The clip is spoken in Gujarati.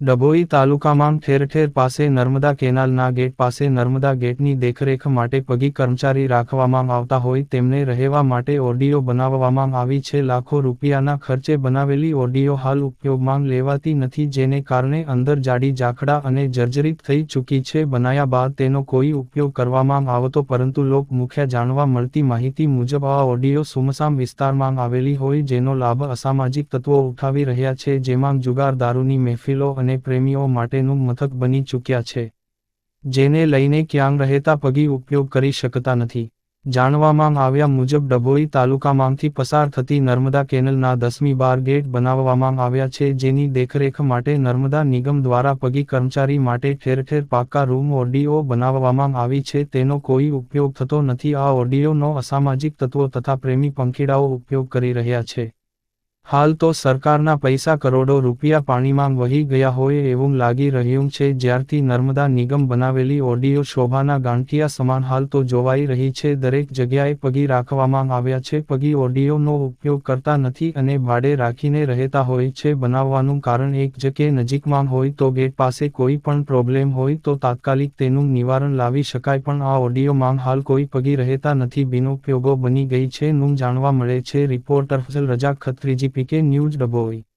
ડભોઈ તાલુકામાં ઠેર ઠેર પાસે નર્મદા કેનાલના ગેટ પાસે નર્મદા ગેટની દેખરેખ માટે પગી કર્મચારી રાખવામાં આવતા હોય તેમને રહેવા માટે ઓરડીઓ બનાવવામાં આવી છે. લાખો રૂપિયાના ખર્ચે બનાવેલી ઓરડીઓ હાલ ઉપયોગમાં લેવાતી નથી, જેને કારણે અંદર જાડી જાખડા અને જર્જરિત થઈ ચૂકી છે. બનાયા બાદ તેનો કોઈ ઉપયોગ કરવામાં આવતો પરંતુ લોક મુખ્ય જાણવા મળતી માહિતી મુજબ આ ઓરડીઓ સુમસામ વિસ્તારમાં આવેલી હોય, જેનો લાભ અસામાજિક તત્વો ઉઠાવી રહ્યા છે, જેમાં જુગાર, દારૂની મહેફિલો અને પ્રેમીઓ માટેનું મથક બની ચૂક્યા છે. જેને લઈને ક્યાંક રહેતા પગી ઉપયોગ કરી શકતા નથી. જાણવામાં આવ્યા મુજબ ડભોઈ તાલુકામાંથી પસાર થતી નર્મદા કેનલના દસમી બાર ગેટ બનાવવામાં આવ્યા છે જેની દેખરેખ માટે નર્મદા નિગમ દ્વારા પગી કર્મચારી માટે ઠેર ઠેર પાક્કા રૂમ ઓરડીઓ બનાવવામાં આવી છે. તેનો કોઈ ઉપયોગ થતો નથી. આ ઓરડીઓનો અસામાજિક તત્વો તથા પ્રેમી પંખીડાઓ ઉપયોગ કરી રહ્યા છે. હાલ તો સરકારના પૈસા કરોડો રૂપિયા પાણીમાં વહી ગયા હોય એવું લાગી રહ્યું છે જ્યારથી નર્મદા નિગમ બનાવેલી ઓડિયો શોભાના ગાંઠિયા સમાન હાલ તો જોવાઈ રહી છે. દરેક જગ્યાએ પગી રાખવામાં આવ્યા છે. પગી ઓડિયોનો ઉપયોગ કરતા નથી અને ભાડે રાખીને રહેતા હોય છે. બનાવવાનું કારણ એક જગ્યાએ નજીકમાં હોય તો ગેટ પાસે કોઈ પણ પ્રોબ્લેમ હોય તો તાત્કાલિક તેનું નિવારણ લાવી શકાય, પણ આ ઓડિયોમાં હાલ કોઈ પગી રહેતા નથી. બિનઉપયોગો બની ગઈ છે. નું જાણવા મળે છે. રિપોર્ટર ફસલ રજા ખત્રીજી પીકે ન્યૂઝ ડભોઈ